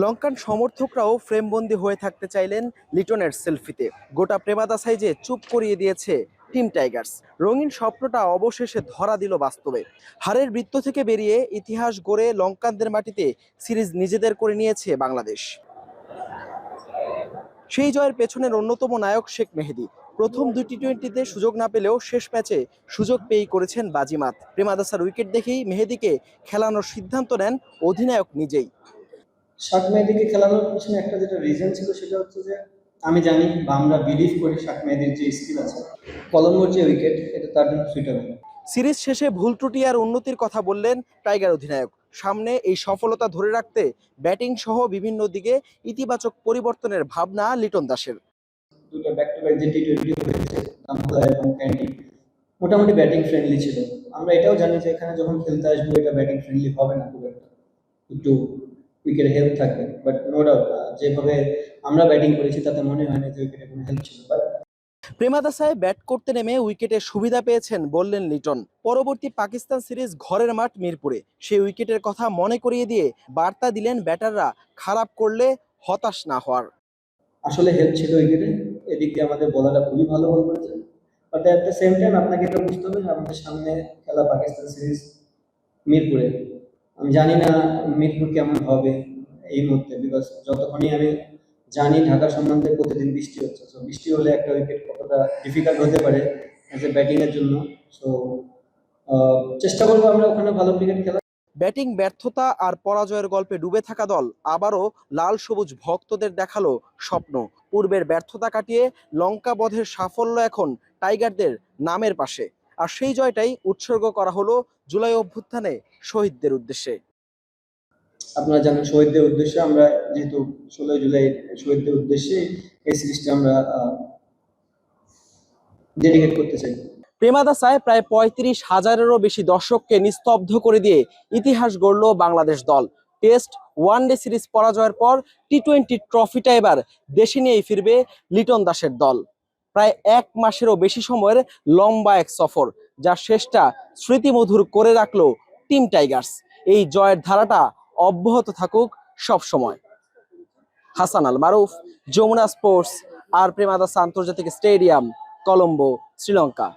লঙ্কান সমর্থকরাও ফ্রেমবন্দি হয়ে থাকতে চাইলেন লিটনের সেলফিতে। গোটা প্রেমাদাসাই যে চুপ করিয়ে দিয়েছে টিম টাইগার্স, রঙিন স্বপ্নটা অবশেষে ধরা দিল বাস্তবে। হারের বৃত্ত থেকে বেরিয়ে ইতিহাস গড়ে লঙ্কানদের মাটিতে সিরিজ নিজেদের করে নিয়েছে বাংলাদেশ। সেই জয়ের পেছনের অন্যতম নায়ক শেখ মেহেদি। প্রথম দুই টি টোয়েন্টিতে সুযোগ না পেলেও শেষ ম্যাচে সুযোগ পেয়েই করেছেন বাজিমাত। প্রেমাদাসার উইকেট দেখেই মেহেদিকে খেলানোর সিদ্ধান্ত নেন অধিনায়ক নিজেই। শাক মেহেদিকে খেলানোর পিছনে একটা যেটা রিজন ছিল সেটা হচ্ছে যে আমি জানি বা আমরা বিলিভ করি শাক মেহেদির যে স্কিল আছে। কলম্বোর যে উইকেট এটা তার জন্য সুইটেবল সিরিজ শেষে ভুল ত্রুটি আর উন্নতির কথা বললেন টাইগার অধিনায়ক। সামনে এই সফলতা ধরে রাখতে ব্যাটিং সহ বিভিন্ন দিকে ইতিবাচক পরিবর্তনের ভাবনা লিটন দাসের। দুটো ব্যাক টু ব্যাক যে টি টোয়েন্টি হয়েছে এবং ক্যান্ডি মোটামুটি ব্যাটিং ফ্রেন্ডলি ছিল। আমরা এটাও জানি যে এখানে যখন খেলতে আসব এটা ব্যাটিং ফ্রেন্ডলি হবে না খুব একটা। একটু উইকেট হেল্প থাকবে বাট নো ডাউট যেভাবে আমরা ব্যাটিং করেছি তাতে মনে হয় না যে উইকেটে কোনো হেল্প ছিল বাট প্রেমাদাসায় ব্যাট করতে নেমে উইকেটে সুবিধা পেয়েছেন বললেন লিটন। পরবর্তী পাকিস্তান সিরিজ ঘরের মাঠ মিরপুরে। সেই উইকেটের কথা মনে করিয়ে দিয়ে বার্তা দিলেন ব্যাটাররা খারাপ করলে হতাশ না হওয়ার। আসলে হেল্প ছিল উইকেটে এদিক দিয়ে আমাদের বলাররা খুবই ভালো বল করেছে but at the same time আপনাকে এটা বুঝতে হবে যে আমাদের সামনে খেলা পাকিস্তান সিরিজ মিরপুরে। আমি জানি না মিরপুর কেমন হবে এই মুহূর্তে বিকজ যতক্ষণই আমি জানি ঢাকা সম্বন্ধে প্রতিদিন বৃষ্টি হচ্ছে সো বৃষ্টি হলে একটা উইকেট কতটা ডিফিকাল্ট হতে পারে অ্যাজ এ ব্যাটিংয়ের জন্য সো চেষ্টা করব আমরা ওখানে ভালো ক্রিকেট খেলা ব্যাটিং ব্যর্থতা আর পরাজয়ের গল্পে ডুবে থাকা দল আবারও লাল সবুজ ভক্তদের দেখাল স্বপ্ন। পূর্বের ব্যর্থতা কাটিয়ে লঙ্কা বধের সাফল্য এখন টাইগারদের নামের পাশে। আর সেই জয়টাই উৎসর্গ করা হলো জুলাই অভ্যুত্থানে শহীদদের উদ্দেশ্যে। আপনারা জানেন শহীদদের উদ্দেশ্যে আমরা যেহেতু ষোলোই জুলাই শহীদদের উদ্দেশ্যে এই সিরিজটা আমরা ডেডিকেট করতে চাই। প্রেমাদাসায় প্রায় পঁয়ত্রিশ হাজারেরও বেশি দর্শককে নিস্তব্ধ করে দিয়ে ইতিহাস গড়ল বাংলাদেশ দল। টেস্ট ওয়ান ডে সিরিজ পরাজয়ের পর টি টোয়েন্টি ট্রফিটা এবার দেশে নিয়েই ফিরবে লিটন দাসের দল। প্রায় এক মাসেরও বেশি সময়ের লম্বা এক সফর। যা শেষটা স্মৃতিমধুর করে রাখল টিম টাইগার্স। এই জয়ের ধারাটা অব্যাহত থাকুক সব সময় হাসান আল মারুফ, যমুনা স্পোর্টস আর প্রেমাদাস আন্তর্জাতিক স্টেডিয়াম, কলম্বো, শ্রীলঙ্কা।